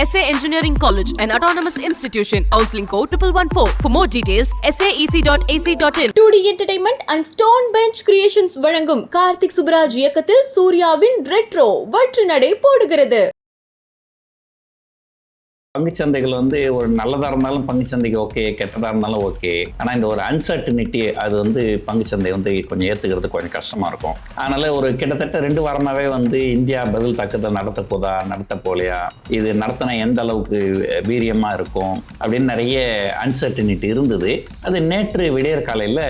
SA Engineering College, an autonomous institution. Counseling code 1114. For more details, saec.ac.in. Two D entertainment and stone bench creations வழங்கும் கார்த்திக் சுப்ராஜ் இயக்கத்தில் சூர்யாவின் retro வெற்றி நடை போடுகிறது பங்குச்சந்தைகள் வந்து ஒரு நல்லதாக இருந்தாலும் பங்குச்சந்தைக்கு ஓகே கெட்டதாக இருந்தாலும் ஓகே ஆனால் இந்த ஒரு அன்சர்டினிட்டி அது வந்து பங்குச்சந்தை வந்து கொஞ்சம் ஏற்றுக்கிறது கொஞ்சம் கஷ்டமாக இருக்கும். அதனால் ஒரு கிட்டத்தட்ட ரெண்டு வாரமாகவே வந்து இந்தியா பதில் தாக்குதல் நடத்த போதா நடத்த போலையா இது நடத்தினா எந்த அளவுக்கு வீரியமாக இருக்கும் அப்படின்னு நிறைய அன்சர்டினிட்டி இருந்தது. அது நேற்று விடியற் காலையில்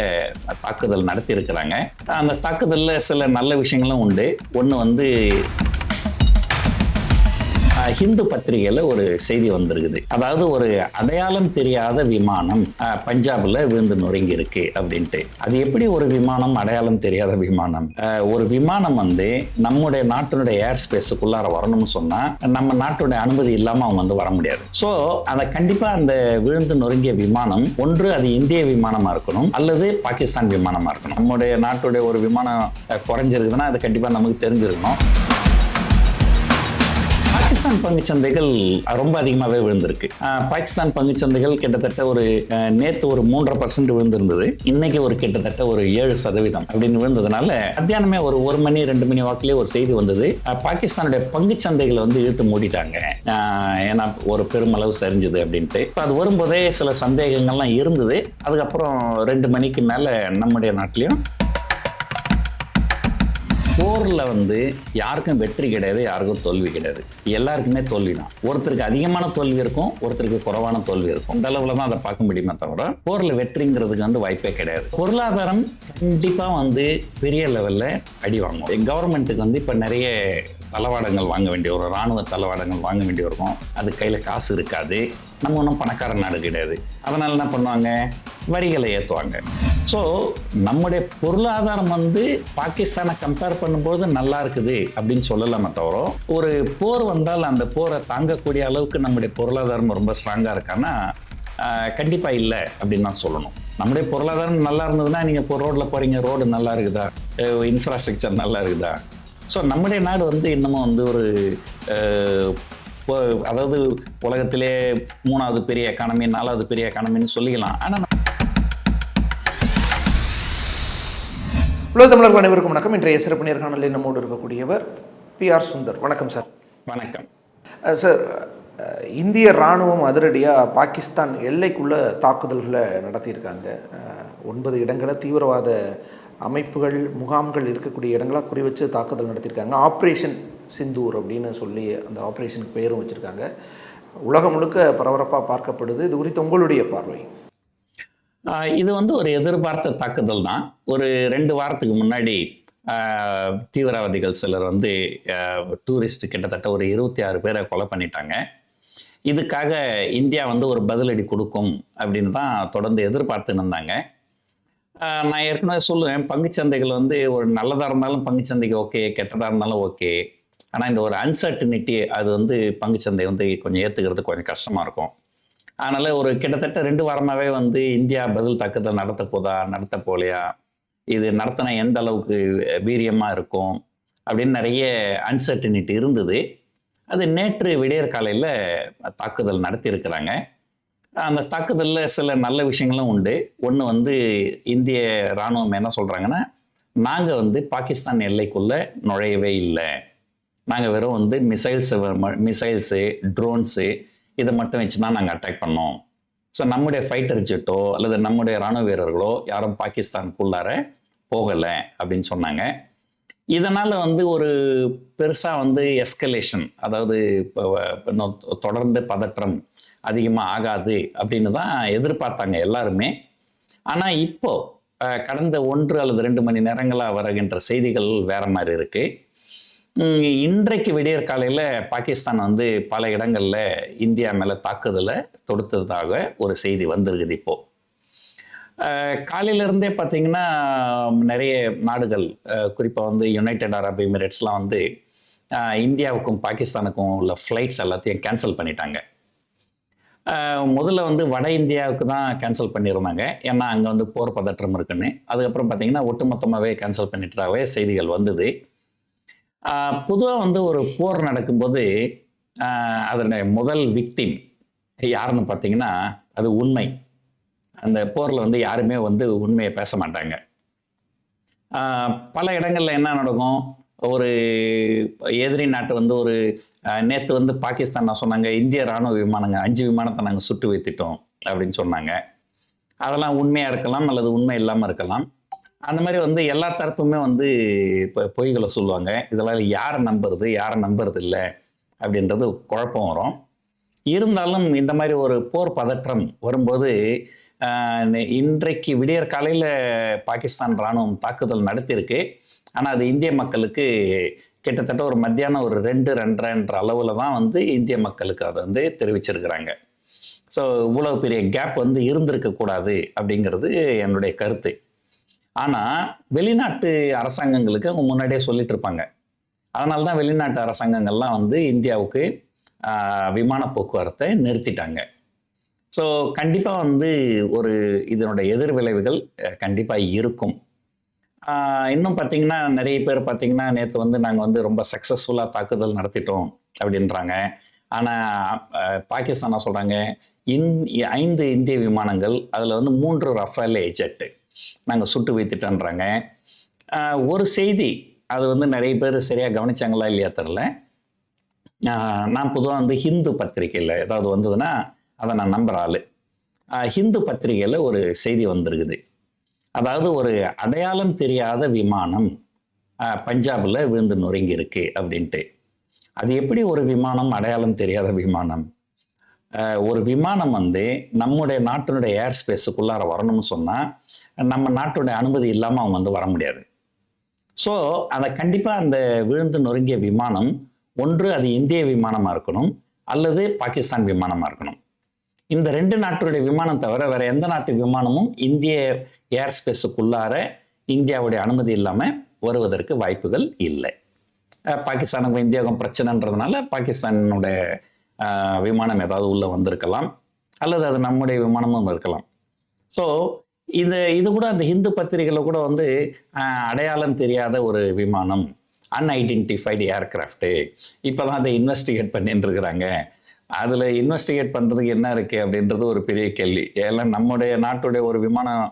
தாக்குதல் நடத்தியிருக்கிறாங்க. அந்த தாக்குதலில் சில நல்ல விஷயங்களும் உண்டு. ஒன்று வந்து ஹிந்து பத்திரிகையில் ஒரு செய்தி வந்திருக்குது. அதாவது ஒரு அடையாளம் தெரியாத விமானம் பஞ்சாபில் விழுந்து நொறுங்கி இருக்கு அப்படின்ட்டு. அது எப்படி ஒரு விமானம் அடையாளம் தெரியாத விமானம்? ஒரு விமானம் வந்து நம்முடைய நாட்டினுடைய ஏர் ஸ்பேஸுக்குள்ளார வரணும்னு சொன்னால் நம்ம நாட்டுடைய அனுமதி இல்லாமல் அவங்க வந்து வர முடியாது. ஸோ அதை கண்டிப்பாக அந்த விழுந்து நொறுங்கிய விமானம் ஒன்று அது இந்திய விமானமாக இருக்கணும் அல்லது பாகிஸ்தான் விமானமாக இருக்கணும். நம்முடைய நாட்டுடைய ஒரு விமானம் குறைஞ்சிருக்குதுன்னா அது கண்டிப்பாக நமக்கு தெரிஞ்சிருக்கணும். பாகிஸ்தான் பங்குச்சந்தைகள் ரொம்ப அதிகமாகவே விழுந்திருக்கு. பாகிஸ்தான் பாகிஸ்தான் பங்குச்சந்தைகள் கிட்டத்தட்ட ஒரு நேற்று ஒரு மூன்றரை பர்சன்ட் விழுந்திருந்தது. இன்னைக்கு ஒரு கிட்டத்தட்ட ஒரு ஏழு சதவீதம் அப்படின்னு விழுந்ததுனால மத்தியானமே ஒரு ஒரு மணி ரெண்டு மணி வாக்கிலே ஒரு செய்தி வந்தது. அஹ், பாகிஸ்தானுடைய பங்குச்சந்தைகளை வந்து இழுத்து மூடிட்டாங்க. ஏன்னா ஒரு பெருமளவு சரிஞ்சுது அப்படின்ட்டு. இப்போ அது வரும்போதே சில சந்தேகங்கள்லாம் இருந்தது. அதுக்கப்புறம் ரெண்டு மணிக்கு மேலே நம்முடைய நாட்டிலையும் போரில் வந்து யாருக்கும் வெற்றி கிடையாது யாருக்கும் தோல்வி கிடையாது. எல்லாருக்குமே தோல்வி தான் ஒருத்தருக்கு அதிகமான தோல்வி இருக்கும் ஒருத்தருக்கு குறைவான தோல்வி இருக்கும். இந்த அளவில் தான் அதை பார்க்க முடியுமே தவிர போரில் வெற்றிங்கிறதுக்கு வந்து வாய்ப்பே கிடையாது. பொருளாதாரம் கண்டிப்பாக வந்து பெரிய லெவலில் அடி வாங்கும். கவர்மெண்ட்டுக்கு வந்து இப்போ நிறைய தளவாடங்கள் வாங்க வேண்டிய ஒரு இராணுவ தளவாடங்கள் வாங்க வேண்டிய இருக்கும். அது கையில் காசு இருக்காது. நம்ம ஒன்றும் பணக்கார நாடு கிடையாது. அதனால் என்ன பண்ணுவாங்க? வரிகளை ஏற்றுவாங்க ஸோ நம்முடைய பொருளாதாரம் வந்து பாகிஸ்தானை கம்பேர் பண்ணும்போது நல்லா இருக்குது அப்படின்னு சொல்லலாமே தவிர ஒரு போர் வந்தால் அந்த போரை தாங்கக்கூடிய அளவுக்கு நம்முடைய பொருளாதாரம் ரொம்ப ஸ்ட்ராங்காக இருக்கான்னா கண்டிப்பாக இல்லை அப்படின்னு தான் சொல்லணும். நம்முடைய பொருளாதாரம் நல்லா இருந்ததுன்னா நீங்கள் இப்போ ரோட்டில் போகிறீங்க ரோடு நல்லா இருக்குதா? இன்ஃப்ராஸ்ட்ரக்சர் நல்லா இருக்குதா? ஸோ நம்முடைய நாடு வந்து இன்னமும் வந்து ஒரு அதாவது உலகத்திலே மூணாவது பெரிய எக்கானமி நாலாவது பெரிய எக்கானமின்னு சொல்லிக்கலாம். ஆனால் உலக தமிழர்கள் அனைவருக்கும் வணக்கம். இன்றைய சிறப்பு நேர்காணலில் நம்மோடு இருக்கக்கூடியவர் பி ஆர் சுந்தர். வணக்கம் சார் வணக்கம். சார் இந்திய இராணுவம் அதிரடியாக பாகிஸ்தான் எல்லைக்குள்ளே தாக்குதல்களை நடத்தியிருக்காங்க. ஒன்பது இடங்களை தீவிரவாத அமைப்புகள் முகாம்கள் இருக்கக்கூடிய இடங்களா குறி வச்சு தாக்குதல் நடத்தியிருக்காங்க. ஆப்ரேஷன் சிந்தூர் அப்படின்னு சொல்லி அந்த ஆப்ரேஷனுக்கு பேரும் வச்சுருக்காங்க. உலகம் முழுக்க பரபரப்பாக பார்க்கப்படுது. இது குறித்து உங்களுடைய பார்வை. இது வந்து ஒரு எதிர்பார்த்த தாக்குதல் தான். ஒரு ரெண்டு வாரத்துக்கு முன்னாடி தீவிரவாதிகள் சிலர் வந்து டூரிஸ்ட் கிட்டத்தட்ட ஒரு இருபத்தி ஆறு பேரை கொலை பண்ணிட்டாங்க. இதுக்காக இந்தியா வந்து ஒரு பதிலடி கொடுக்கும் அப்படின்னு தான் தொடர்ந்து எதிர்பார்த்துன்னு இருந்தாங்க. நான் ஏற்கனவே சொல்லுவேன் பங்குச்சந்தைகள் வந்து ஒரு நல்லதாக இருந்தாலும் பங்குச்சந்தைக்கு ஓகே கெட்டதாக இருந்தாலும் ஓகே. ஆனால் இந்த ஒரு அன்சர்டினிட்டி அது வந்து பங்குச்சந்தை வந்து கொஞ்சம் ஏற்றுக்கிறது கொஞ்சம் கஷ்டமாக இருக்கும். அதனால் ஒரு கிட்டத்தட்ட ரெண்டு வாரமாகவே வந்து இந்தியா பதில் தாக்குதல் நடத்த போதா நடத்த போலையா இது நடத்தின எந்த அளவுக்கு வீரியமாக இருக்கும் அப்படின்னு நிறைய அன்சர்டினிட்டி இருந்தது. அது நேற்று விடியற் காலையில் தாக்குதல் நடத்தியிருக்கிறாங்க. அந்த தாக்குதலில் சில நல்ல விஷயங்களும் உண்டு. ஒன்று வந்து இந்திய இராணுவம் என்ன சொல்கிறாங்கன்னா நாங்கள் வந்து பாகிஸ்தான் எல்லைக்குள்ளே நுழையவே இல்லை. நாங்கள் வெறும் வந்து மிசைல்ஸு மிசைல்ஸு ட்ரோன்ஸு இதை மட்டும் வச்சு தான் நாங்கள் அட்டாக் பண்ணோம். ஸோ நம்முடைய ஃபைட்டர் ஜெட்டோ அல்லது நம்முடைய ராணுவ வீரர்களோ யாரும் பாகிஸ்தானுக்குள்ளார போகலை அப்படின்னு சொன்னாங்க. இதனால் வந்து ஒரு பெருசாக வந்து எஸ்கலேஷன் அதாவது இப்போ இன்னும் தொடர்ந்து பதற்றம் அதிகமாக ஆகாது அப்படின்னு தான் எதிர்பார்த்தாங்க எல்லாருமே. ஆனால் இப்போது கடந்த ஒன்று அல்லது ரெண்டு மணி நேரங்களாக வருகின்ற செய்திகள் வேற மாதிரி இருக்குது இன்றைக்கு விடியற் காலையில் பாகிஸ்தான் வந்து பல இடங்களில் இந்தியா மேலே தாக்குதலை தொடுத்ததாக ஒரு செய்தி வந்திருக்குது இப்போது அஹ், பார்த்திங்கன்னா பார்த்தீங்கன்னா நிறைய நாடுகள் குறிப்பாக வந்து யுனைடெட் அரப் எமிரேட்ஸ்லாம் வந்து இந்தியாவுக்கும் பாகிஸ்தானுக்கும் உள்ள ஃப்ளைட்ஸ் எல்லாத்தையும் கேன்சல் பண்ணிட்டாங்க. முதல்ல வந்து வட இந்தியாவுக்கு தான் கேன்சல் பண்ணியிருந்தாங்க. ஏன்னா அங்கே வந்து போர் பதற்றம் இருக்குன்னு. அதுக்கப்புறம் பார்த்தீங்கன்னா ஒட்டுமொத்தமாகவே கேன்சல் பண்ணிட்டுறாவே செய்திகள் வந்தது. பொதுவாக வந்து ஒரு போர் நடக்கும்போது அதனுடைய முதல் விக்டிம் யாருன்னு பார்த்தீங்கன்னா அது உண்மை. அந்த போரில் வந்து யாருமே வந்து உண்மையை பேச மாட்டாங்க. பல இடங்கள்ல என்ன நடக்கும்? ஒரு எதிரி நாட்டு வந்து ஒரு நேற்று வந்து பாகிஸ்தான் நான் சொன்னாங்க இந்திய ராணுவ விமானங்க அஞ்சு விமானத்தை நாங்கள் சுட்டு வைத்துட்டோம் அப்படின்னு சொன்னாங்க. அதெல்லாம் உண்மையாக இருக்கலாம் அல்லது உண்மை இல்லாமல் இருக்கலாம். அந்த மாதிரி வந்து எல்லா தரப்புமே வந்து இப்போ பொய்களை சொல்லுவாங்க. இதெல்லாம் யாரை நம்புறது யாரை நம்புறது இல்லை அப்படின்றது குழப்பம் வரும். இருந்தாலும் இந்த மாதிரி ஒரு போர் பதற்றம் வரும்போது இன்றைக்கு விடியற் காலையில் பாகிஸ்தான் இராணுவம் தாக்குதல் நடத்தியிருக்கு. ஆனால் அது இந்திய மக்களுக்கு கிட்டத்தட்ட ஒரு மத்தியானம் ஒரு ரெண்டு ரெண்டரைன்ற அளவில் தான் வந்து இந்திய மக்களுக்கு அதை வந்து தெரிவிச்சிருக்கிறாங்க. ஸோ இவ்வளோ பெரிய கேப் வந்து இருந்திருக்கக்கூடாது அப்படிங்கிறது என்னுடைய கருத்து. ஆனால் வெளிநாட்டு அரசாங்கங்களுக்கு அவங்க முன்னாடியே சொல்லிட்டு இருப்பாங்க. அதனால தான் வெளிநாட்டு அரசாங்கங்கள்லாம் வந்து இந்தியாவுக்கு விமான போக்குவரத்தை நிறுத்திட்டாங்க. ஸோ கண்டிப்பாக வந்து ஒரு இதனுடைய எதிர்விளைவுகள் கண்டிப்பாக இருக்கும். இன்னும் பார்த்தீங்கன்னா நிறைய பேர் பார்த்தீங்கன்னா நேற்று வந்து நாங்கள் வந்து ரொம்ப சக்ஸஸ்ஃபுல்லாக தாக்குதல் நடத்திட்டோம் அப்படின்றாங்க. ஆனால் பாகிஸ்தானாக சொல்கிறாங்க இந் ஐந்து இந்திய விமானங்கள் அதில் வந்து மூன்று ரஃபேல் ஏஜெட்டு நாங்கள் சுட்டு வைத்துட்டோன்றாங்க ஒரு செய்தி அது வந்து நிறைய பேர் சரியாக கவனிச்சாங்களா இல்லையா தெரில நான் பொதுவாக வந்து ஹிந்து பத்திரிக்கையில் ஏதாவது வந்ததுன்னா அதை நான் நம்புகிற ஆள். ஹிந்து பத்திரிகையில் ஒரு செய்தி வந்திருக்குது. அதாவது ஒரு அடையாளம் தெரியாத விமானம் பஞ்சாபில் விழுந்து நொறுங்கியிருக்கு அப்படின்ட்டு. அது எப்படி ஒரு விமானம் அடையாளம் தெரியாத விமானம்? ஒரு விமானம் வந்து நம்முடைய நாட்டினுடைய ஏர் ஸ்பேஸுக்குள்ளார வரணும்னு சொன்னால் நம்ம நாட்டுடைய அனுமதி இல்லாமல் அவங்க வந்து வர முடியாது. ஸோ அதை கண்டிப்பாக அந்த விழுந்து நொறுங்கிய விமானம் ஒன்று அது இந்திய விமானமாக இருக்கணும் அல்லது பாகிஸ்தான் விமானமாக இருக்கணும். இந்த ரெண்டு நாட்டுடைய விமானம் தவிர வேற எந்த நாட்டு விமானமும் இந்திய ஏர் ஸ்பேஸுக்குள்ளார இந்தியாவுடைய அனுமதி இல்லாமல் வருவதற்கு வாய்ப்புகள் இல்லை. பாகிஸ்தானுக்கும் பாகிஸ்தானுக்கு இந்தியாவுக்கும் பிரச்சனைன்றதுனால பாகிஸ்தானுடைய விமானம் ஏதாவது உள்ளே வந்திருக்கலாம் அல்லது அது நம்முடைய விமானமும் இருக்கலாம். ஸோ இது இது கூட அந்த ஹிந்து பத்திரிகையில் கூட வந்து அடையாளம் தெரியாத ஒரு விமானம் அன்ஐடென்டிஃபைடு ஏர்கிராஃப்ட்டு இப்போ தான் அதை இன்வெஸ்டிகேட் பண்ணிட்டு இருக்கிறாங்க அதில் இன்வெஸ்டிகேட் பண்ணுறதுக்கு என்ன இருக்குது அப்படின்றது ஒரு பெரிய கேள்வி. ஏன்னா நம்முடைய நாட்டுடைய ஒரு விமானம்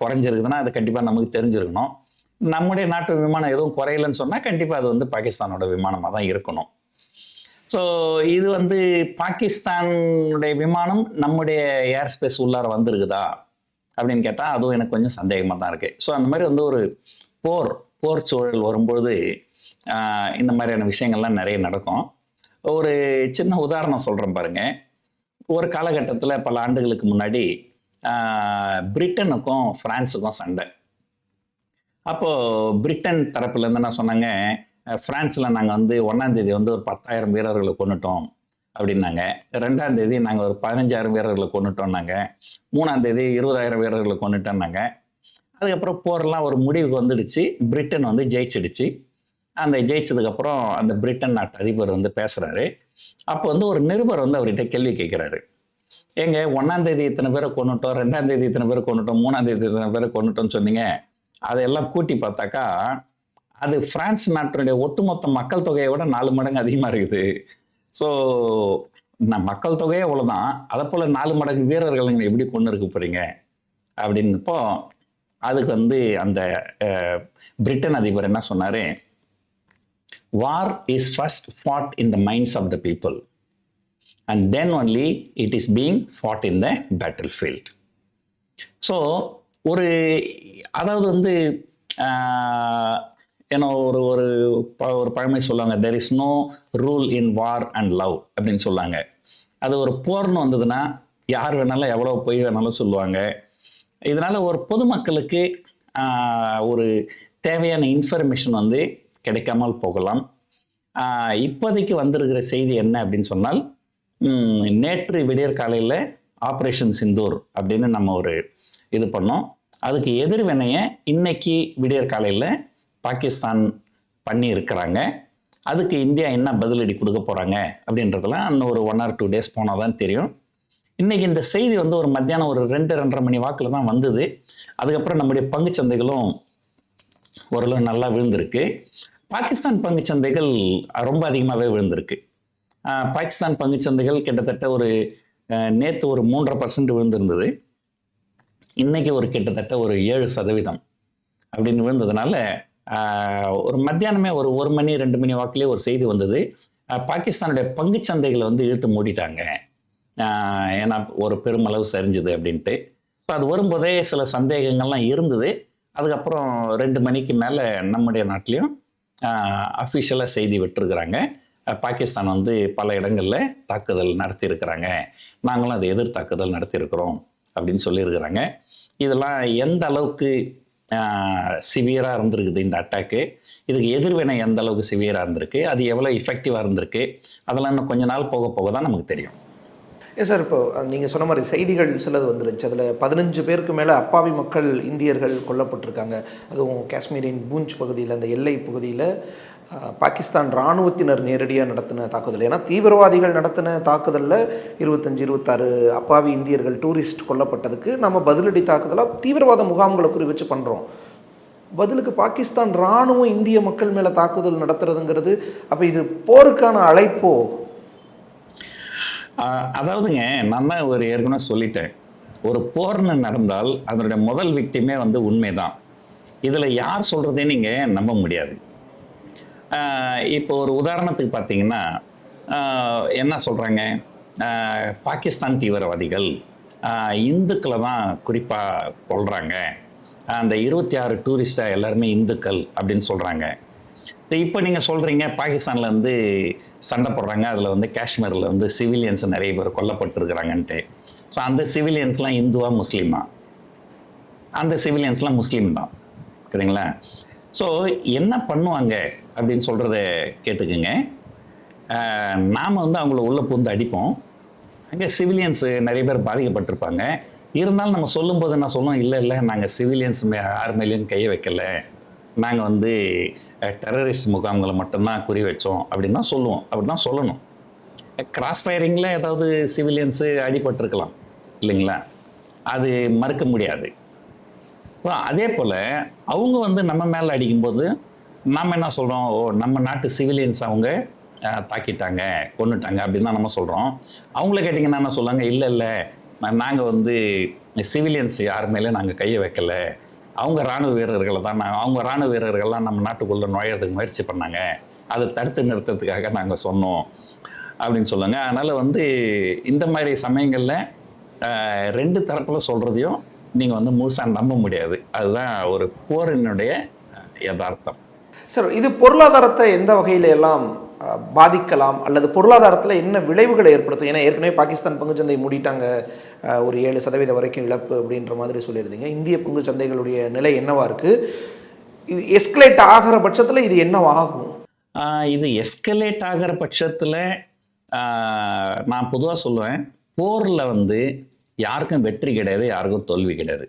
குறைஞ்சிருக்குதுன்னா அது கண்டிப்பாக நமக்கு தெரிஞ்சிருக்கணும். நம்முடைய நாட்டு விமானம் எதுவும் குறையலன்னு சொன்னால் கண்டிப்பாக அது வந்து பாகிஸ்தானோட விமானமாக தான் இருக்கணும். ஸோ இது வந்து பாகிஸ்தானுடைய விமானம் நம்முடைய ஏர் ஸ்பேஸ் உள்ளார வந்திருக்குதா? அப்படின்னு கேட்டால் அதுவும் எனக்கு கொஞ்சம் சந்தேகமாக தான் இருக்குது ஸோ அந்த மாதிரி வந்து ஒரு போர் போர் சூழல் வரும்பொழுது இந்த மாதிரியான விஷயங்கள்லாம் நிறைய நடக்கும். ஒரு சின்ன உதாரணம் சொல்கிறேன் பாருங்கள் ஒரு காலகட்டத்தில் பல ஆண்டுகளுக்கு முன்னாடி பிரிட்டனுக்கும் ஃப்ரான்ஸுக்கும் சண்டை. அப்போது பிரிட்டன் தரப்புலேருந்து என்ன சொன்னாங்க ஃப்ரான்ஸில் நாங்கள் வந்து ஒன்றாந்தேதி வந்து ஒரு பத்தாயிரம் வீரர்களை கொண்டுட்டோம் அப்படின்னாங்க. ரெண்டாம் தேதி நாங்கள் ஒரு பதினஞ்சாயிரம் வீரர்களை கொண்டுட்டோம்னாங்க. மூணாம் தேதி இருபதாயிரம் வீரர்களை கொண்டுட்டோம்னாங்க. அதுக்கப்புறம் போரெல்லாம் ஒரு முடிவுக்கு வந்துடுச்சு. பிரிட்டன் வந்து ஜெயிச்சிடுச்சு. அந்த ஜெயிச்சதுக்கப்புறம் அந்த பிரிட்டன் நாட்டு அதிபர் வந்து பேசுகிறாரு அப்போ வந்து ஒரு நிருபர் வந்து அவர்கிட்ட கேள்வி கேட்குறாரு ஏங்க ஒன்றாந்தேதி இத்தனை பேரை கொண்டுட்டோம் ரெண்டாம் தேதி இத்தனை பேரை கொண்டுட்டோம் மூணாம் தேதி இத்தனை பேரை கொண்டுட்டோம்னு சொன்னீங்க. அதையெல்லாம் கூட்டி பார்த்தாக்கா அது பிரான்ஸ் நாட்டினுடைய ஒட்டுமொத்த மக்கள் தொகையை விட நாலு மடங்கு அதிகமாக இருக்குது. ஸோ நான் மக்கள் தொகையே அவ்வளோதான் அதை போல் நாலு மடங்கு வீரர்கள் நீங்கள் எப்படி கொண்டு இருக்க போகிறீங்க அப்படின்னப்போ அதுக்கு வந்து அந்த பிரிட்டன் அதிபர் என்ன சொன்னார்? War is first fought in the minds of the people and then only it is being fought in the battle field so ஒரு அதாவது வந்து ஏன்னா ஒரு ஒரு ப- ஒரு பழமை சொல்லுவாங்க there is no rule in war and love அப்படின்னு சொல்லுவாங்க அது ஒரு போர்னு வந்ததுன்னா யார் வேணாலும் எவ்வளோ பொய் வேணாலும் சொல்லுவாங்க. இதனால் ஒரு பொதுமக்களுக்கு ஒரு தேவையான இன்ஃபர்மேஷன் வந்து கிடைக்காமல் போகலாம். இப்போதைக்கு வந்திருக்கிற செய்தி என்ன அப்படின்னு சொன்னால் நேற்று விடியற் காலையில் ஆப்ரேஷன் சிந்தூர் அப்படின்னு நம்ம ஒரு இது பண்ணோம். அதுக்கு எதிர்வினையை இன்னைக்கு விடியற் காலையில் பாகிஸ்தான் பண்ணி இருக்கிறாங்க அதுக்கு இந்தியா என்ன பதிலடி கொடுக்க போகிறாங்க அப்படின்றதெல்லாம் இன்னும் ஒரு ஒன் ஆர் டூ டேஸ் போனால் தான் தெரியும். இன்றைக்கி இந்த செய்தி வந்து ஒரு மத்தியானம் ஒரு ரெண்டு ரெண்டரை மணி வாக்கில் தான் வந்தது. அதுக்கப்புறம் நம்முடைய பங்குச் சந்தைகளும் ஓரளவு நல்லா விழுந்திருக்கு. பாகிஸ்தான் பங்குச் சந்தைகள் ரொம்ப அதிகமாகவே விழுந்திருக்கு. பாகிஸ்தான் பாகிஸ்தான் பங்குச்சந்தைகள் கிட்டத்தட்ட ஒரு நேற்று ஒரு மூன்றரை பர்சன்ட் விழுந்திருந்தது. இன்றைக்கி ஒரு கிட்டத்தட்ட ஒரு ஏழு சதவீதம் அப்படின்னு விழுந்ததுனால ஒரு மத்தியானமே ஒரு ஒரு மணி ரெண்டு மணி வாக்கிலே ஒரு செய்தி வந்தது. பாகிஸ்தானுடைய பங்கு சந்தைகளை வந்து இழுத்து மூடிட்டாங்க. ஏன்னா ஒரு பெருமளவு சரிஞ்சுது அப்படின்ட்டு. ஸோ அது வரும்போதே சில சந்தேகங்கள்லாம் இருந்தது. அதுக்கப்புறம் ரெண்டு மணிக்கு மேலே நம்முடைய நாட்டிலையும் அஃபிஷியலாக செய்தி விட்டுருக்குறாங்க. பாகிஸ்தான் வந்து பல இடங்களில் தாக்குதல் நடத்தியிருக்கிறாங்க. நாங்களும் அதை எதிர் தாக்குதல் நடத்தியிருக்கிறோம் அப்படின்னு சொல்லியிருக்கிறாங்க. இதெல்லாம் எந்த அளவுக்கு சிவியராக இருந்திருக்குது இந்த அட்டாக்கு இதுக்கு எதிர்வினை எந்த அளவுக்கு சிவியராக இருந்திருக்கு அது எவ்வளோ இஃபெக்டிவாக இருந்திருக்கு அதெல்லாம் இன்னும் கொஞ்ச நாள் போக போக தான் நமக்கு தெரியும். எஸ் சார் இப்போ நீங்கள் சொன்ன மாதிரி செய்திகள் சிலது வந்துருச்சு. அதில் பதினஞ்சு பேருக்கு மேலே அப்பாவி மக்கள் இந்தியர்கள் கொல்லப்பட்டிருக்காங்க. அதுவும் காஷ்மீரின் பூஞ்ச் பகுதியில் அந்த எல்லை பகுதியில் பாகிஸ்தான் இராணுவத்தினர் நேரடியாக நடத்தின தாக்குதல். ஏன்னா தீவிரவாதிகள் நடத்தின தாக்குதலில் இருபத்தஞ்சி இருபத்தாறு அப்பாவி இந்தியர்கள் டூரிஸ்ட் கொல்லப்பட்டதுக்கு நம்ம பதிலடி தாக்குதலாக தீவிரவாத முகாம்களை குறி வச்சு பண்ணுறோம் பதிலுக்கு பாகிஸ்தான் இராணுவம் இந்திய மக்கள் மேலே தாக்குதல் நடத்துறதுங்கிறது அப்போ இது போருக்கான அழைப்போ அதாவதுங்க நான் தான் ஒரு ஏற்கனவே சொல்லிட்டேன். ஒரு போர்னு நடந்தால் அதனுடைய முதல் விக்டிமே வந்து உண்மைதான். இதில் யார் சொல்கிறதே நீங்கள் நம்ப முடியாது. இப்போ ஒரு உதாரணத்துக்கு பார்த்தீங்கன்னா என்ன சொல்கிறாங்க பாகிஸ்தான் தீவிரவாதிகள் இந்துக்களை தான் குறிப்பாக கொள்கிறாங்க அந்த இருபத்தி ஆறு டூரிஸ்டாக எல்லாருமே இந்துக்கள் அப்படின்னு சொல்கிறாங்க இப்போ நீங்கள் சொல்கிறீங்க பாகிஸ்தானில் வந்து சண்டை போடுறாங்க. அதில் வந்து காஷ்மீரில் வந்து சிவிலியன்ஸ் நிறைய பேர் கொல்லப்பட்டிருக்கிறாங்கன்ட்டு. ஸோ அந்த சிவிலியன்ஸ்லாம் இந்துவா முஸ்லீமா? அந்த சிவிலியன்ஸ்லாம் முஸ்லீம் தான். சரிங்களா? ஸோ என்ன பண்ணுவாங்க அப்படின்னு சொல்கிறத கேட்டுக்குங்க. நாம் வந்து அவங்கள உள்ள பூந்து அடிப்போம். அங்கே சிவிலியன்ஸ் நிறைய பேர் பாதிக்கப்பட்டிருப்பாங்க. இருந்தாலும் நம்ம சொல்லும்போது என்ன சொல்லுவோம்? இல்லை இல்லை நாங்கள் சிவிலியன்ஸ் மே யார் மேலேயும் கையை வைக்கல. நாங்கள் வந்து டெரரிஸ்ட் முகாம்களை மட்டும்தான் குறி வச்சோம் அப்படின்னு தான் சொல்லுவோம். அப்படி தான் சொல்லணும். கிராஸ் ஃபயரிங்கில் ஏதாவது சிவிலியன்ஸு அடிபட்டிருக்கலாம். இல்லைங்களா? அது மறுக்க முடியாது. அதே போல் அவங்க வந்து நம்ம மேலே அடிக்கும்போது நாம் என்ன சொல்கிறோம் ஓ நம்ம நாட்டு சிவிலியன்ஸ் அவங்க தாக்கிட்டாங்க கொன்னுட்டாங்க அப்படின்னு தான் நம்ம சொல்கிறோம் அவங்கள கேட்டிங்கன்னா என்ன சொல்லுவாங்க? இல்லை இல்லை. நாங்கள் வந்து சிவிலியன்ஸ் யார் மேலே நாங்கள் கையை வைக்கல. அவங்க இராணுவ வீரர்களை தான் நாங்கள் அவங்க இராணுவ வீரர்கள்லாம் நம்ம நாட்டுக்குள்ளே நுழையிறதுக்கு முயற்சி பண்ணாங்க. அதை தடுத்து நிறுத்தத்துக்காக நாங்கள் சொன்னோம் அப்படின்னு சொல்லுங்கள் அதனால் வந்து இந்த மாதிரி சமயங்களில் ரெண்டு தரப்பில் சொல்கிறதையும் நீங்கள் வந்து முழுசாக நம்ப முடியாது. அதுதான் ஒரு போரினுடைய யதார்த்தம். சார் இது பொருளாதாரத்தை எந்த வகையில எல்லாம் பாதிக்கலாம் அல்லது பொருளாதாரத்தில் என்ன விளைவுகளை ஏற்படுத்தும்? ஏன்னா ஏற்கனவே பாகிஸ்தான் பங்குச்சந்தை மூடிட்டாங்க. ஒரு ஏழு சதவீதம் வரைக்கும் இழப்பு அப்படின்ற மாதிரி சொல்லியிருந்தீங்க. இந்திய பங்குச்சந்தைகளுடைய நிலை என்னவாக இருக்குது இது எஸ்கலேட் ஆகிற பட்சத்தில் இது என்னவாகும்? இது எஸ்கலேட் ஆகிற பட்சத்தில் நான் பொதுவாக சொல்லுவேன் போரில் வந்து யாருக்கும் வெற்றி கிடையாது யாருக்கும் தோல்வி கிடையாது.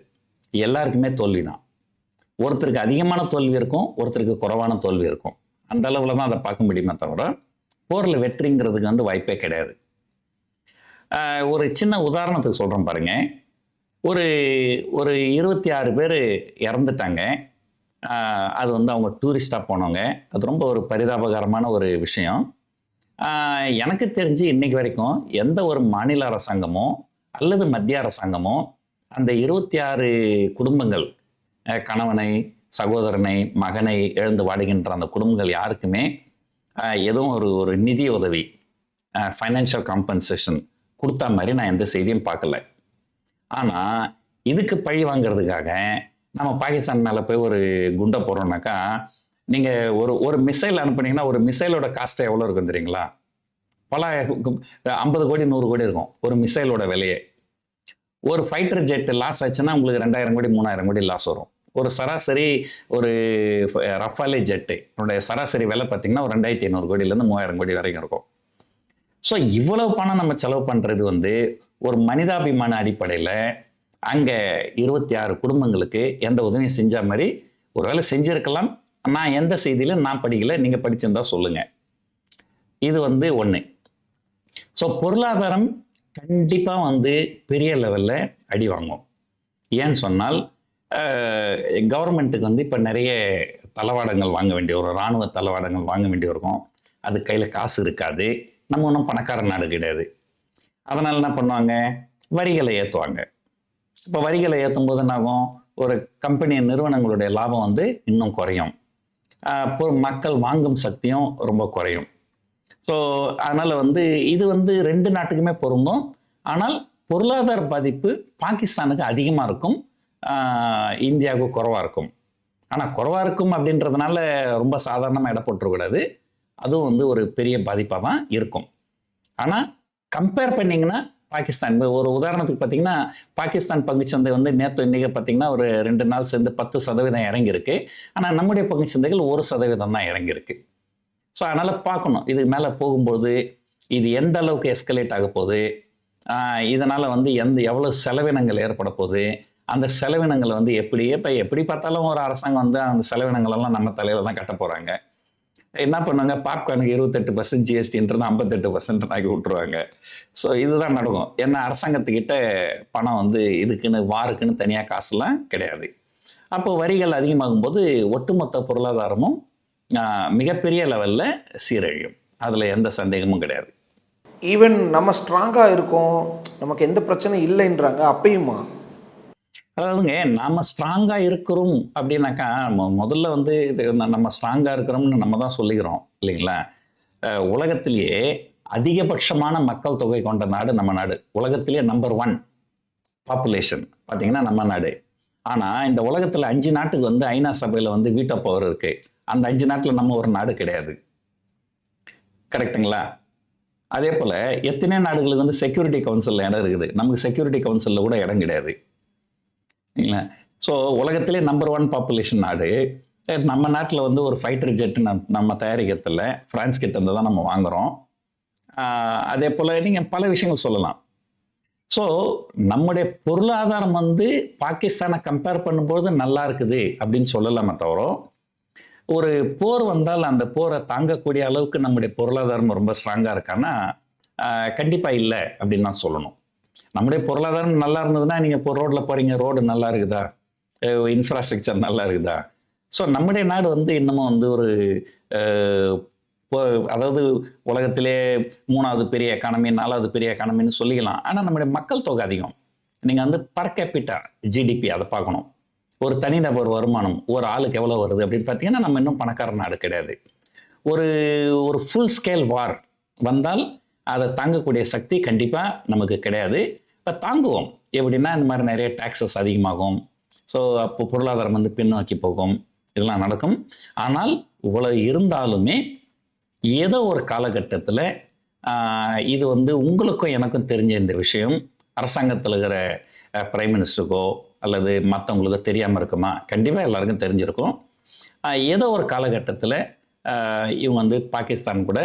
எல்லாருக்குமே தோல்வி தான் ஒருத்தருக்கு அதிகமான தோல்வி இருக்கும் ஒருத்தருக்கு குறைவான தோல்வி இருக்கும். அந்த அளவில் தான் அதை பார்க்க முடியுமே தவிர போரில் வெற்றிங்கிறதுக்கு வந்து வாய்ப்பே கிடையாது. ஒரு சின்ன உதாரணத்துக்கு சொல்கிறேன் பாருங்க. ஒரு ஒரு இருபத்தி ஆறு பேர் இறந்துட்டாங்க. அது வந்து அவங்க டூரிஸ்டாக போனவங்க. அது ரொம்ப ஒரு பரிதாபகரமான ஒரு விஷயம். எனக்கு தெரிஞ்சு இன்றைக்கு வரைக்கும் எந்த ஒரு மாநில அரசாங்கமோ அல்லது மத்திய அரசாங்கமோ அந்த இருபத்தி ஆறு குடும்பங்கள் கணவனை சகோதரனை மகனை எழுந்து வாடுகின்ற அந்த குடும்பங்கள் யாருக்குமே எதுவும் ஒரு ஒரு நிதி உதவி ஃபைனான்ஷியல் காம்பன்சேஷன் கொடுத்தா மாதிரி நான் எந்த செய்தியும் பார்க்கல. ஆனால் இதுக்கு பழி வாங்கிறதுக்காக நம்ம பாகிஸ்தான் மேலே போய் ஒரு குண்டை போடுறோம்னாக்கா நீங்கள் ஒரு ஒரு மிசைல் அனுப்புனீங்கன்னா ஒரு மிசைலோட காஸ்ட் எவ்வளோ இருக்கும் தெரியுங்களா? பல ஐம்பது கோடி நூறு கோடி இருக்கும் ஒரு மிசைலோட விலையே. ஒரு ஃபைட்டர் ஜெட் லாஸ் ஆச்சுன்னா உங்களுக்கு ரெண்டாயிரம் கோடி மூணாயிரம் கோடி லாஸ் வரும். ஒரு சராசரி ஒரு ரஃபாலே ஜெட்டு என்னுடைய சராசரி விலை பார்த்தீங்கன்னா ஒரு ரெண்டாயிரத்தி ஐநூறு கோடியிலேருந்து மூவாயிரம் கோடி வரைக்கும் இருக்கும். ஸோ இவ்வளவு பணம் நம்ம செலவு பண்ணுறது வந்து ஒரு மனிதாபிமான அடிப்படையில் அங்கே இருபத்தி ஆறு குடும்பங்களுக்கு எந்த உதவியும் செஞ்ச மாதிரி ஒருவேளை செஞ்சுருக்கலாம். நான் எந்த செய்தியிலும் நான் படிக்கல நீங்கள் படிச்சிருந்தா சொல்லுங்கள் இது வந்து ஒன்று ஸோ பொருளாதாரம் கண்டிப்பாக வந்து பெரிய லெவலில் அடி வாங்கும். ஏன்னு சொன்னால் கவர்மெண்ட்டுக்கு வந்து இப்போ நிறைய தளவாடங்கள் வாங்க வேண்டிய ஒரு இராணுவ தளவாடங்கள் வாங்க வேண்டி இருக்கும். அது கையில் காசு இருக்காது. நம்ம ஒன்றும் பணக்கார நாடு கிடையாது. அதனால் என்ன பண்ணுவாங்க? வரிகளை ஏற்றுவாங்க இப்போ வரிகளை ஏற்றும் போது என்னாகும் ஒரு கம்பெனி நிறுவனங்களுடைய லாபம் வந்து இன்னும் குறையும். மக்கள் வாங்கும் சக்தியும் ரொம்ப குறையும். ஸோ அதனால் வந்து இது வந்து ரெண்டு நாட்டுக்குமே பொருந்தும். ஆனால் பொருளாதார பாதிப்பு பாகிஸ்தானுக்கு அதிகமாக இருக்கும். இந்தியாவுக்கு குறைவாக இருக்கும். ஆனால் குறைவாக இருக்கும் அப்படின்றதுனால ரொம்ப சாதாரணமாக எடை போட்டுறக்கூடாது. அதுவும் வந்து ஒரு பெரிய பாதிப்பாக தான் இருக்கும். ஆனால் கம்பேர் பண்ணிங்கன்னா பாகிஸ்தான். இப்போ ஒரு உதாரணத்துக்கு பார்த்தீங்கன்னா பாகிஸ்தான் பங்குச்சந்தை வந்து நேற்று இன்றைக்கி பார்த்தீங்கன்னா ஒரு ரெண்டு நாள் சேர்ந்து பத்து சதவீதம் இறங்கியிருக்கு. ஆனால் நம்முடைய பங்குச்சந்தைகள் ஒரு சதவீதம் தான் இறங்கியிருக்கு. ஸோ அதனால் பார்க்கணும். இது மேலே போகும்போது இது எந்த அளவுக்கு எஸ்கலேட் ஆக போகுது? இதனால் வந்து எந்த எவ்வளோ செலவினங்கள் ஏற்பட போகுது? அந்த செலவினங்களை வந்து எப்படியே இப்போ எப்படி பார்த்தாலும் ஒரு அரசாங்கம் வந்து அந்த செலவினங்கள் எல்லாம் நம்ம தலையில் தான் கட்ட போகிறாங்க என்ன பண்ணுவாங்க பாப்கார்னுக்கு இருபத்தெட்டு பர்சன்ட் ஜிஎஸ்டின்றது ஐம்பத்தெட்டு பர்சன்ட் ஆக்கி விட்ருவாங்க ஸோ இதுதான் நடக்கும். ஏன்னா அரசாங்கத்துக்கிட்ட பணம் வந்து இதுக்குன்னு வாருக்குன்னு தனியாக காசுலாம் கிடையாது. அப்போ வரிகள் அதிகமாகும் போது ஒட்டுமொத்த பொருளாதாரமும் மிகப்பெரிய லெவலில் சீரழியும். அதில் எந்த சந்தேகமும் கிடையாது. ஈவன் நம்ம ஸ்ட்ராங்காக இருக்கோம். நமக்கு எந்த பிரச்சனையும் இல்லைன்றாங்க. அப்பயுமா? அதாவதுங்க நாம் ஸ்ட்ராங்காக இருக்கிறோம் அப்படின்னாக்கா மொ- முதல்ல வந்து இது நம்ம ஸ்ட்ராங்காக இருக்கிறோம்னு நம்ம தான் சொல்லிக்கிறோம் இல்லைங்களா? உலகத்திலேயே அதிகபட்சமான மக்கள் தொகை கொண்ட நாடு நம்ம நாடு. உலகத்திலேயே நம்பர் ஒன் பாப்புலேஷன் பார்த்தீங்கன்னா நம்ம நாடு. ஆனால் இந்த உலகத்தில் அஞ்சு நாட்டுக்கு வந்து ஐநா சபையில் வந்து வீட்டோ பவர் இருக்குது அந்த அஞ்சு நாட்டில் நம்ம ஒரு நாடு கிடையாது. கரெக்ட்டுங்களா? அதே போல் எத்தனை நாடுகளுக்கு வந்து செக்யூரிட்டி கவுன்சிலில் இடம் இருக்குது. நமக்கு செக்யூரிட்டி கவுன்சிலில் கூட இடம் கிடையாது. இல்லைங்களா ஸோ உலகத்திலே நம்பர் ஒன் பாப்புலேஷன் நாடு. நம்ம நாட்டில் வந்து ஒரு ஃபைட்டர் ஜெட்டு நம் நம்ம தயாரிக்கிறதில்ல ஃப்ரான்ஸ் கிட்ட இருந்து தான் நம்ம வாங்குகிறோம் அதே போல் நீங்கள் பல விஷயங்கள் சொல்லலாம். ஸோ நம்முடைய பொருளாதாரம் வந்து பாகிஸ்தானை கம்பேர் பண்ணும்போது நல்லா இருக்குது அப்படின்னு சொல்லலாமே தவிர ஒரு போர் வந்தால் அந்த போரை தாங்கக்கூடிய அளவுக்கு நம்முடைய பொருளாதாரம் ரொம்ப ஸ்ட்ராங்காக இருக்கான்னா கண்டிப்பாக இல்லை அப்படின்னு தான் சொல்லணும். நம்முடைய பொருளாதாரம் நல்லா இருந்ததுன்னா நீங்கள் இப்போ ரோட்டில் போகிறீங்க ரோடு நல்லா இருக்குதா? இன்ஃப்ராஸ்ட்ரக்சர் நல்லா இருக்குதா? ஸோ நம்முடைய நாடு வந்து இன்னமும் வந்து ஒரு இப்போ- அதாவது உலகத்திலே மூணாவது பெரிய எக்கானமி நாலாவது பெரிய எக்கானமின்னு சொல்லிக்கலாம். ஆனால் நம்முடைய மக்கள் தொகை அதிகம். நீங்கள் வந்து பர் கேபிட்டா ஜிடிபி அதை பார்க்கணும். ஒரு தனிநபர் வருமானம் ஒரு ஆளுக்கு எவ்வளோ வருது அப்படின்னு பார்த்தீங்கன்னா நம்ம இன்னும் பணக்கார நாடு கிடையாது. ஒரு ஒரு ஃபுல் ஸ்கேல் வார் வந்தால் அதை தாங்கக்கூடிய சக்தி கண்டிப்பாக நமக்கு கிடையாது. இப்போ தாங்குவோம். எப்படின்னா இந்த மாதிரி நிறைய டாக்ஸஸ் அதிகமாகும். ஸோ அப்போ பொருளாதாரம் வந்து பின்னோக்கி போகும். இதெல்லாம் நடக்கும். ஆனால் இவ்வளோ இருந்தாலுமே ஏதோ ஒரு காலகட்டத்தில் இது வந்து உங்களுக்கும் எனக்கும் தெரிஞ்ச இந்த விஷயம். அரசாங்கத்தில் இருக்கிற பிரைம் மினிஸ்டருக்கோ அல்லது மற்றவங்களுக்கோ தெரியாமல் இருக்குமா? கண்டிப்பாக எல்லாருக்கும் தெரிஞ்சிருக்கும். ஏதோ ஒரு காலகட்டத்தில் இவங்க வந்து பாகிஸ்தான் கூட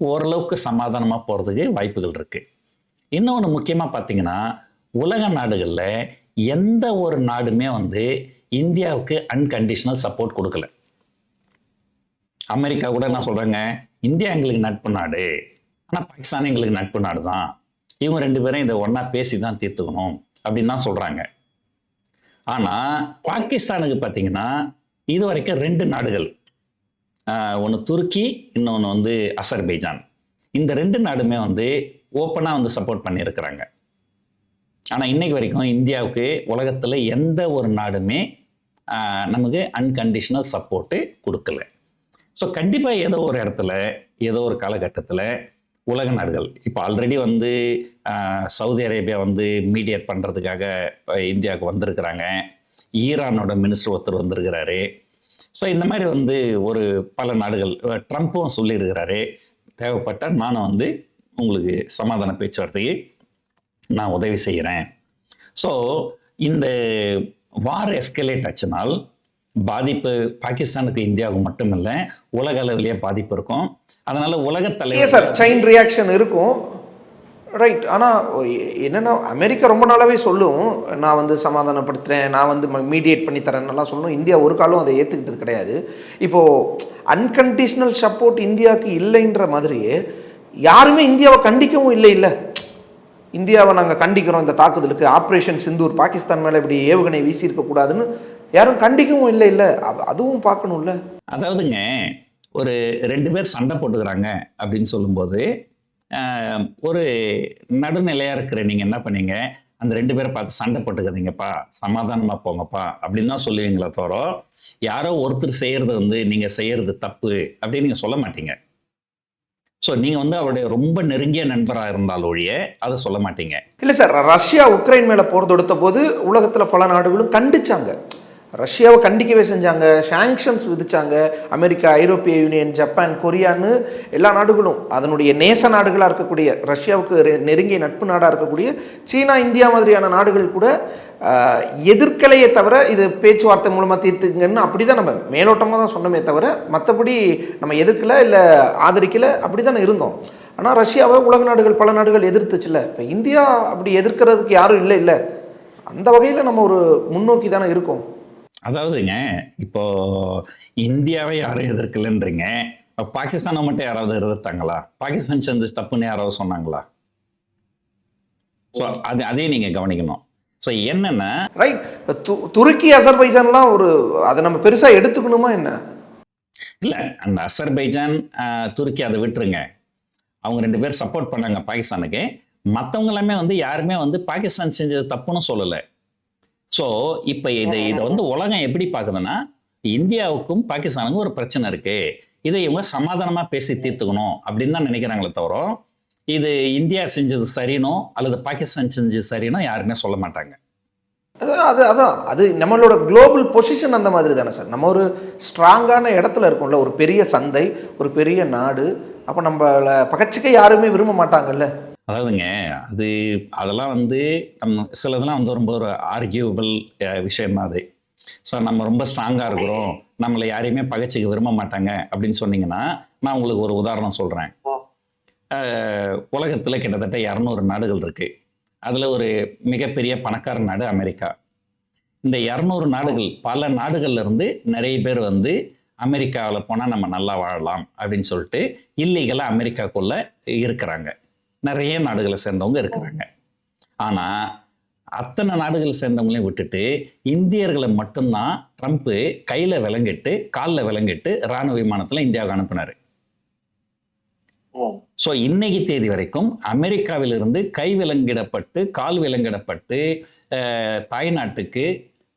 ஓரளவுக்கு சமாதானமாக போகிறதுக்கு வாய்ப்புகள் இருக்குது இன்னொன்று முக்கியமாக பார்த்தீங்கன்னா உலக நாடுகளில் எந்த ஒரு நாடுமே வந்து இந்தியாவுக்கு அன்கண்டிஷனல் சப்போர்ட் கொடுக்கல. அமெரிக்கா கூட என்ன சொல்கிறாங்க இந்தியா எங்களுக்கு நட்பு நாடு ஆனால் பாகிஸ்தான் எங்களுக்கு நட்பு நாடு தான். இவங்க ரெண்டு பேரும் இதை ஒன்றா பேசி தான் தீர்த்துக்கணும் அப்படின்னு தான் சொல்கிறாங்க ஆனால் பாகிஸ்தானுக்கு பார்த்தீங்கன்னா இது வரைக்கும் ரெண்டு நாடுகள் ஒன்று துருக்கி இன்னொன்று வந்து அசர்பைஜான். இந்த ரெண்டு நாடுமே வந்து ஓப்பனாக வந்து சப்போர்ட் பண்ணியிருக்கிறாங்க. ஆனால் இன்னைக்கு வரைக்கும் இந்தியாவுக்கு உலகத்தில் எந்த ஒரு நாடுமே நமக்கு அன்கண்டிஷனல் சப்போர்ட்டு கொடுக்கல. ஸோ கண்டிப்பாக ஏதோ ஒரு இடத்துல ஏதோ ஒரு காலகட்டத்தில் உலக நாடுகள் இப்போ ஆல்ரெடி வந்து சவுதி அரேபியா வந்து மீடியேட் பண்ணுறதுக்காக இந்தியாவுக்கு வந்திருக்கிறாங்க. ஈரானோட மினிஸ்டர் ஒருத்தர் வந்திருக்கிறாரு. ஸோ இந்த மாதிரி வந்து ஒரு பல நாடுகள் ட்ரம்ப்பும் சொல்லியிருக்கிறாரு. தேவைப்பட்டால் நானும் வந்து உங்களுக்கு சமாதான பேச்சுவார்த்தைக்கு நான் உதவி செய்கிறேன் ஸோ இந்த வார் எஸ்கலேட் ஆச்சுனால் பாதிப்பு பாகிஸ்தானுக்கு இந்தியாவுக்கு மட்டுமில்ல உலக அளவிலேயே பாதிப்பு இருக்கும். அதனால உலக தலைவர் சார் செயின் ரியாக்ஷன் இருக்கும். ரைட் ஆனால் என்னென்னா அமெரிக்கா ரொம்ப நாளாவே சொல்லும் நான் வந்து சமாதானப்படுத்துகிறேன் நான் வந்து மீடியேட் பண்ணி தரேன்னெல்லாம் சொல்லணும். இந்தியா ஒரு காலம் அதை ஏற்றுக்கிட்டது கிடையாது. இப்போது அன்கண்டிஷனல் சப்போர்ட் இந்தியாவுக்கு இல்லைன்ற மாதிரியே யாருமே இந்தியாவை கண்டிக்கவும் இல்லை இல்லை. இந்தியாவை நாங்கள் கண்டிக்கிறோம். இந்த தாக்குதலுக்கு ஆப்ரேஷன் சிந்தூர் பாகிஸ்தான் மேலே இப்படி ஏவுகணை வீசியிருக்கக்கூடாதுன்னு யாரும் கண்டிக்கவும் இல்லை இல்லை. அதுவும் பார்க்கணும்ல. அதாவதுங்க ஒரு ரெண்டு பேர் சண்டை போட்டுக்கிறாங்க அப்படின்னு சொல்லும்போது ஒரு நடுநிலையாக இருக்கிற நீங்கள் என்ன பண்ணீங்க? அந்த ரெண்டு பேரை பார்த்து சண்டை போட்டுக்கிறீங்கப்பா சமாதானமாக போங்கப்பா அப்படின்னு தான் சொல்லுவீங்களே தவிர யாரோ ஒருத்தர் செய்கிறது வந்து நீங்கள் செய்கிறது தப்பு அப்படின்னு நீங்கள் சொல்ல மாட்டீங்க. ஸோ நீங்கள் வந்து அவருடைய ரொம்ப நெருங்கிய நண்பராக இருந்தால் ஒழிய அதை சொல்ல மாட்டீங்க. இல்லை சார் ரஷ்யா உக்ரைன் மேலே போர் தொடுத்த போது உலகத்தில் பல நாடுகளும் கண்டிச்சாங்க. ரஷ்யாவை கண்டிக்கவே செஞ்சாங்க. சாங்ஷன்ஸ் விதித்தாங்க அமெரிக்கா ஐரோப்பிய யூனியன் ஜப்பான் கொரியான்னு எல்லா நாடுகளும் அதனுடைய நேச நாடுகளாக இருக்கக்கூடிய ரஷ்யாவுக்கு ரெ- நெருங்கிய நட்பு நாடாக இருக்கக்கூடிய சீனா இந்தியா மாதிரியான நாடுகள் கூட எதிர்க்கலையே தவிர இது பேச்சுவார்த்தை மூலமாக தீர்த்துங்கன்னு அப்படி தான் நம்ம மேலோட்டமாக தான் சொன்னோமே தவிர மற்றபடி நம்ம எதிர்க்கலை இல்லை ஆதரிக்கலை அப்படி தானே இருந்தோம். ஆனால் ரஷ்யாவை உலக நாடுகள் பல நாடுகள் எதிர்த்துச்சுல்ல. இப்போ இந்தியா அப்படி எதிர்க்கிறதுக்கு யாரும் இல்லை இல்லை. அந்த வகையில் நம்ம ஒரு முன்னோக்கி தானே இருக்கோம். அதாவதுங்க இப்போ இந்தியாவை யாரும் எதிர்க்கலன்றீங்க பாகிஸ்தானை மட்டும் யாராவது எதிர்த்தாங்களா? பாகிஸ்தான் செஞ்சு தப்புன்னு யாராவது சொன்னாங்களா? ஸோ அது அதையும் நீங்கள் கவனிக்கணும். ஸோ என்னன்னா ரைட் துருக்கி அசர்பைஜான்லாம் ஒரு அதை நம்ம பெருசாக எடுத்துக்கணுமா என்ன? இல்லை அந்த அசர்பைஜான் துருக்கி அதை விட்டுருங்க. அவங்க ரெண்டு பேர் சப்போர்ட் பண்ணாங்க பாகிஸ்தானுக்கு. மற்றவங்க எல்லாமே வந்து யாருமே வந்து பாகிஸ்தான் செஞ்சது தப்புன்னு சொல்லலை. ஸோ இப்போ இதை இதை வந்து உலகம் எப்படி பார்க்குதுன்னா இந்தியாவுக்கும் பாகிஸ்தானுக்கும் ஒரு பிரச்சனை இருக்கு. இதை இவங்க சமாதானமாக பேசி தீர்த்துக்கணும் அப்படின்னு தான் நினைக்கிறாங்களே தவிர இது இந்தியா செஞ்சது சரினோ அல்லது பாகிஸ்தான் செஞ்சது சரினோ யாருமே சொல்ல மாட்டாங்க. அது அது அதான். அது நம்மளோட குளோபல் பொசிஷன் அந்த மாதிரி தானே சார் நம்ம ஒரு ஸ்ட்ராங்கான இடத்துல இருக்கோம்ல ஒரு பெரிய சந்தை ஒரு பெரிய நாடு அப்போ நம்மளை பகச்சிக்க யாருமே விரும்ப மாட்டாங்கல்ல? அதாவதுங்க அது அதெல்லாம் வந்து நம்ம சிலதெல்லாம் வந்து ரொம்ப ஒரு ஆர்கியூபிள் விஷயம் தான் அது. ஸோ நம்ம ரொம்ப ஸ்ட்ராங்காக இருக்கிறோம். நம்மளை யாரையுமே பகைச்சிக்க விரும்ப மாட்டாங்க அப்படின்னு சொன்னீங்கன்னா நான் உங்களுக்கு ஒரு உதாரணம் சொல்கிறேன் உலகத்தில் கிட்டத்தட்ட இரநூறு நாடுகள் இருக்குது அதில் ஒரு மிகப்பெரிய பணக்கார நாடு அமெரிக்கா. இந்த இரநூறு நாடுகள் பல நாடுகள்ல இருந்து நிறைய பேர் வந்து அமெரிக்காவில் போனால் நம்ம நல்லா வாழலாம் அப்படின்னு சொல்லிட்டு இல்லீகலாக அமெரிக்காக்குள்ளே இருக்கிறாங்க. நிறைய நாடுகளை சேர்ந்தவங்க இருக்கிறாங்க. ஆனால் அத்தனை நாடுகளை சேர்ந்தவங்களையும் விட்டுட்டு இந்தியர்களை மட்டும்தான் ட்ரம்ப்பு கையில் விலங்கிட்டு காலில் விலங்கிட்டு இராணுவ விமானத்தில் இந்தியாவுக்கு அனுப்பினார். ஸோ இன்னைக்கு தேதி வரைக்கும் அமெரிக்காவிலிருந்து கை விலங்கிடப்பட்டு கால் விலங்கிடப்பட்டு அஹ், தாய்நாட்டுக்கு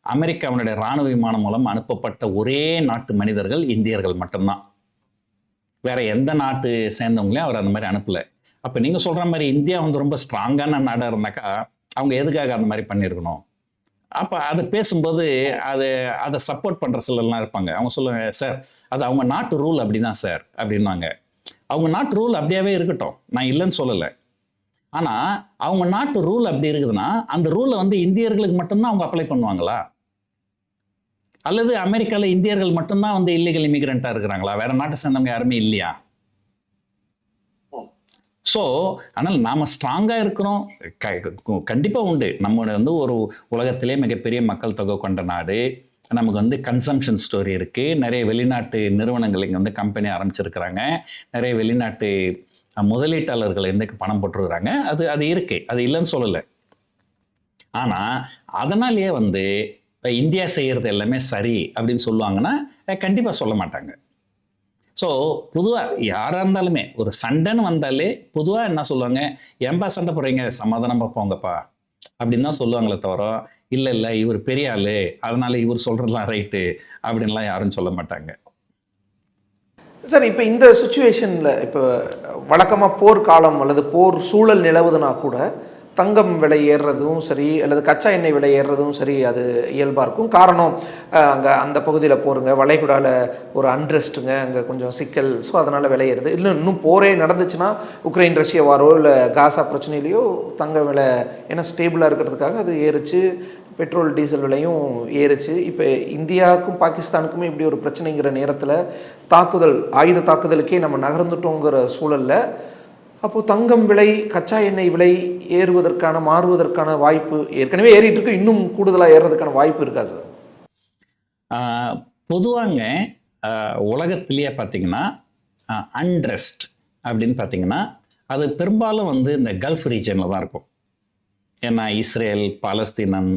அமெரிக்காவினுடைய இராணுவ விமானம் மூலம் அனுப்பப்பட்ட ஒரே நாட்டு மனிதர்கள் இந்தியர்கள் மட்டும்தான். வேற எந்த நாட்டு சேர்ந்தவங்களையும் அவர் அந்த மாதிரி அனுப்பல. அப்போ நீங்க சொல்ற மாதிரி இந்தியா வந்து ரொம்ப ஸ்ட்ராங்கான நாடாக இருந்தாக்கா அவங்க எதுக்காக அந்த மாதிரி பண்ணியிருக்கணும் அப்போ அதை பேசும்போது அது அதை சப்போர்ட் பண்ணுற சிலர்லாம் இருப்பாங்க. அவங்க சொல்லுவாங்க சார் அது அவங்க நாட்டு ரூல் அப்படிதான் சார் அப்படின்னாங்க அவங்க நாட்டு ரூல் அப்படியாவே இருக்கட்டும். நான் இல்லைன்னு சொல்லலை. ஆனால் அவங்க நாட்டு ரூல் அப்படி இருக்குதுன்னா அந்த ரூலை வந்து இந்தியர்களுக்கு மட்டும்தான் அவங்க அப்ளை பண்ணுவாங்களா? அல்லது அமெரிக்காவில் இந்தியர்கள் மட்டும்தான் வந்து இல்லீகல் இமிகிரண்ட்டாக இருக்கிறாங்களா? வேற நாட்டை சேர்ந்தவங்க யாருமே இல்லையா? ஸோ ஆனால் நாம் ஸ்ட்ராங்காக இருக்கிறோம். க கண்டிப்பாக உண்டு. நம்மளோட வந்து ஒரு உலகத்திலே மிகப்பெரிய மக்கள் தொகை கொண்ட நாடு. நமக்கு வந்து கன்சம்ஷன் ஸ்டோரி இருக்குது நிறைய வெளிநாட்டு நிறுவனங்கள் இங்கே வந்து கம்பெனி ஆரம்பிச்சிருக்கிறாங்க. நிறைய வெளிநாட்டு முதலீட்டாளர்கள் வந்து பணம் போட்டுருக்குறாங்க. அது அது இருக்குது அது இல்லைன்னு சொல்லலை. ஆனால் அதனாலேயே வந்து இந்தியா செய்கிறது எல்லாமே சரி அப்படின்னு சொல்லுவாங்கன்னா கண்டிப்பாக சொல்ல மாட்டாங்க. ஸோ பொதுவாக யாராக இருந்தாலுமே ஒரு சண்டைன்னு வந்தாலே பொதுவாக என்ன சொல்லுவாங்க ஏன்பா சண்டை போடுறீங்க? சமாதானமாக போங்கப்பா. அப்படின்னு தான் சொல்லுவாங்களே தவிர இல்லை இல்லை இவர் பெரிய ஆளு. அதனால இவர் சொல்கிறதுலாம் ரைட்டு. அப்படின்லாம் யாரும் சொல்ல மாட்டாங்க. சார் இப்போ இந்த சுச்சுவேஷனில் இப்போ வழக்கமாக போர் காலம் அல்லது போர் சூழல் நிலவுதுன்னா கூட தங்கம் விலை ஏறுறதும் சரி அல்லது கச்சா எண்ணெய் விலை ஏறுறதும் சரி அது இயல்பாக இருக்கும். காரணம் அங்கே அந்த பகுதியில் போருங்க. வளைகுடாவில் ஒரு அன்ரெஸ்ட்டுங்க அங்கே கொஞ்சம் சிக்கல். ஸோ அதனால் விலை ஏறுது. இல்லை இன்னும் போரே நடந்துச்சுன்னா உக்ரைன் ரஷ்ய வாரோ இல்லை காசா பிரச்சனையிலையோ தங்க விலை ஏன்னா ஸ்டேபிளாக இருக்கிறதுக்காக அது ஏறுச்சு. பெட்ரோல் டீசல் விலையும் ஏறுச்சு. இப்போ இந்தியாவுக்கும் பாகிஸ்தானுக்குமே இப்படி ஒரு பிரச்சனைங்கிற நேரத்தில் தாக்குதல் ஆயுத தாக்குதலுக்கே நம்ம நகர்ந்துட்டோங்கிற சூழலில் அப்போது தங்கம் விலை கச்சா எண்ணெய் விலை ஏறுவதற்கான மாறுவதற்கான வாய்ப்பு ஏற்கனவே ஏறிட்டு இருக்கு. இன்னும் கூடுதலாக ஏறுறதுக்கான வாய்ப்பு இருக்கா சார் பொதுவாங்க உலகத்திலேயே பார்த்தீங்கன்னா அன்ரெஸ்ட் அப்படின்னு பார்த்தீங்கன்னா அது பெரும்பாலும் வந்து இந்த கல்ஃப் ரீஜனில் தான் இருக்கும். ஏன்னா இஸ்ரேல் பாலஸ்தீனம்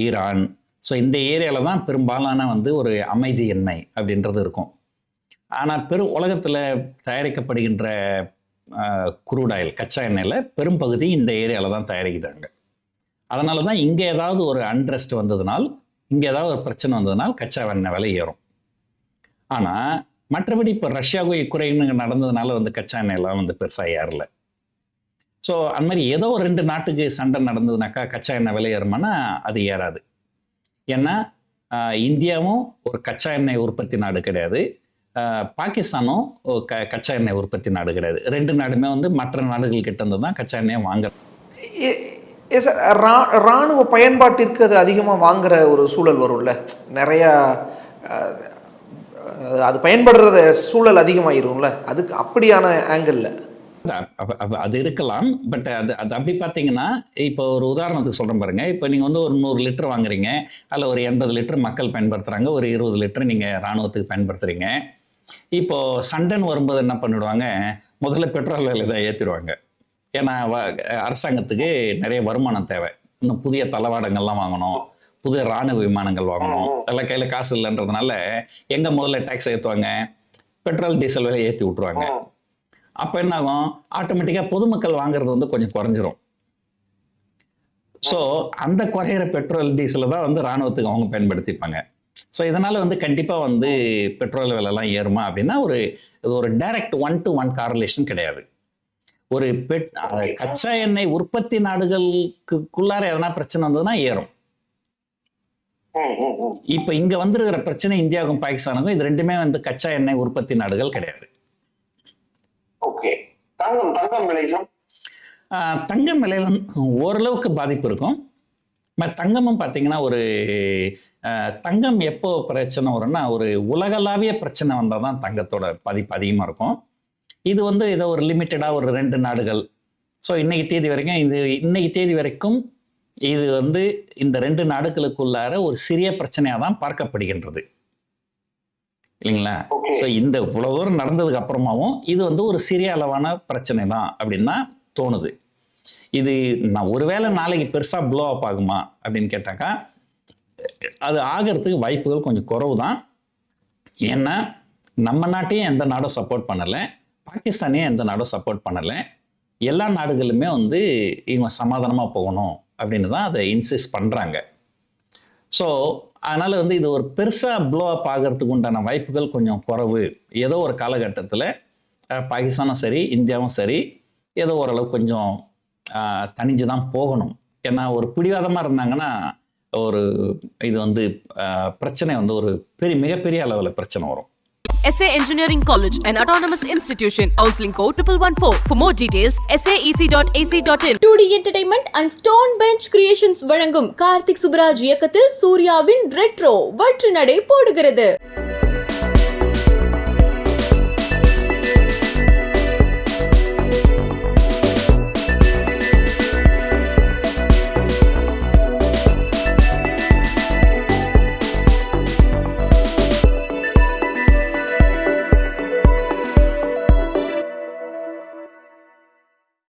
ஈரான் ஸோ இந்த ஏரியாவில் தான் பெரும்பாலான வந்து ஒரு அமைதி எண்ணெய் அப்படின்றது இருக்கும். ஆனால் பெரு உலகத்தில் தயாரிக்கப்படுகின்ற குரூட் ஆயில் கச்சா எண்ணெயில் பெரும்பகுதி இந்த ஏரியாவில் தான் தயாரிக்கிறாங்க. அதனால தான் இங்கே ஏதாவது ஒரு அன்ரெஸ்ட் வந்ததுனால் இங்கே ஏதாவது ஒரு பிரச்சனை வந்ததுனால் கச்சா எண்ணெய் விலை ஏறும். ஆனால் மற்றபடி இப்போ ரஷ்யாவுக்கு யுக்ரைனுக்கு நடந்ததுனால வந்து கச்சா எண்ணெயெல்லாம் வந்து பெருசாக ஏறல. ஸோ அந்த மாதிரி ஏதோ ஒரு ரெண்டு நாட்டுக்கு சண்டை நடந்ததுனாக்கா கச்சா எண்ணெய் விலை ஏறுமானா அது ஏறாது. ஏன்னா இந்தியாவும் ஒரு கச்சா எண்ணெய் உற்பத்தி நாடு கிடையாது. பாகிஸ்தானும் க கச்சா எண்ணெய் உற்பத்தி நாடு கிடையாது. ரெண்டு நாடுமே வந்து மற்ற நாடுகள் கிட்ட இருந்து தான் கச்சா எண்ணெயை ஏ சார் ரா இராணுவ பயன்பாட்டிற்கு அது அதிகமாக வாங்குற ஒரு சூழல் வரும்ல? நிறையா அது- அது பயன்படுற சூழல் அதிகமாயிரும்ல? அதுக்கு அப்படியான ஆங்கிளில் அது- இருக்கலாம். பட் அது அது அப்படி பார்த்தீங்கன்னா இப்போ ஒரு உதாரணத்துக்கு சொல்கிறேன் பாருங்க. இப்போ நீங்கள் வந்து ஒரு நூறு லிட்டர் வாங்குறீங்க. அதில் ஒரு எண்பது லிட்டர் மக்கள் பயன்படுத்துகிறாங்க ஒரு இருபது லிட்டர் நீங்கள் இராணுவத்துக்கு பயன்படுத்துகிறீங்க இப்போ சண்டைன்னு வரும்போது என்ன பண்ணிடுவாங்க? முதல்ல பெட்ரோல் விலை தான் ஏற்றிடுவாங்க ஏன்னா அரசாங்கத்துக்கு நிறைய வருமானம் தேவை. இன்னும் புதிய தளவாடங்கள்லாம் வாங்கணும். புதிய இராணுவ விமானங்கள் வாங்கணும். எல்லாம் கையில் காசு இல்லைன்றதுனால எங்கே முதல்ல டேக்ஸ் ஏற்றுவாங்க பெட்ரோல் டீசல் விலை ஏற்றி விட்ருவாங்க அப்போ என்ன ஆகும்? ஆட்டோமேட்டிக்காக பொதுமக்கள் வாங்குறது வந்து கொஞ்சம் குறைஞ்சிரும். ஸோ அந்த குறையிற பெட்ரோல் டீசலை தான் வந்து இராணுவத்துக்கு அவங்க பயன்படுத்திப்பாங்க. ஸோ இதனால் வந்து கண்டிப்பாக வந்து பெட்ரோல் விலைலாம் ஏறுமா அப்படின்னா ஒரு இது ஒரு direct one to one correlation கிடையாது. ஒரு பெட் கச்சா எண்ணெய் உற்பத்தி நாடுகளுக்குள்ளார எதனா பிரச்சனை வந்ததுன்னா ஏறும். இப்போ இங்கே வந்துருக்கிற பிரச்சனை இந்தியாவுக்கும் பாகிஸ்தானுக்கும் இது ரெண்டுமே வந்து கச்சா எண்ணெய் உற்பத்தி நாடுகள் கிடையாது. தங்கம் விலையில ஓரளவுக்கு பாதிப்பு இருக்கும். பட் தங்கமும் பார்த்தீங்கன்னா ஒரு தங்கம் எப்போ பிரச்சனை வரும்னா ஒரு உலகளாவிய பிரச்சனை வந்தால் தான் தங்கத்தோட பாதிப்பு அதிகமாக இருக்கும். இது வந்து ஏதோ ஒரு லிமிட்டடாக ஒரு ரெண்டு நாடுகள். ஸோ இன்னைக்கு தேதி வரைக்கும் இது இன்னைக்கு தேதி வரைக்கும் இது வந்து இந்த ரெண்டு நாடுகளுக்குள்ளார ஒரு சிறிய பிரச்சனையாக தான் பார்க்கப்படுகின்றது. இல்லைங்களா. ஸோ இந்த இவ்வளோ தூரம் நடந்ததுக்கு அப்புறமாவும் இது வந்து ஒரு சிறிய அளவான பிரச்சனை தான் அப்படின்னு தான் தோணுது. இது நான் ஒருவேளை நாளைக்கு பெருசாக ப்ளோ அப் ஆகுமா அப்படின்னு கேட்டாக்கா அது ஆகிறதுக்கு வாய்ப்புகள் கொஞ்சம் குறவு தான் ஏன்னா நம்ம நாட்டையும் எந்த நாடும் சப்போர்ட் பண்ணலை. பாகிஸ்தானையும் எந்த நாடும் சப்போர்ட் பண்ணலை. எல்லா நாடுகளுமே வந்து இவங்க சமாதானமாக போகணும் அப்படின்னு தான் அதை இன்சிஸ்ட் பண்ணுறாங்க ஸோ அதனால் வந்து இது ஒரு பெருசாக ப்ளோ அப் ஆகிறதுக்கு உண்டான வாய்ப்புகள் கொஞ்சம் குறவு. ஏதோ ஒரு காலகட்டத்தில் பாகிஸ்தானும் சரி இந்தியாவும் சரி ஏதோ ஓரளவு கொஞ்சம் தணிஞ்சு தான் போகணும் ஏன்னா ஒரு பிடிவாதமாக இருந்தாங்கன்னா ஒரு இது வந்து பிரச்சனை வந்து ஒரு பெரிய மிகப்பெரிய அளவில் பிரச்சனை வரும் SA Engineering College, an autonomous institution. Counseling code 1114. For more details, saec.ac.in. Two D entertainment and stone bench creations வழங்கும் கார்த்திக் சுப்ராஜ் இயக்கத்தில் சூர்யாவின் ரெட்ரோ வெற்றி நடை போடுகிறது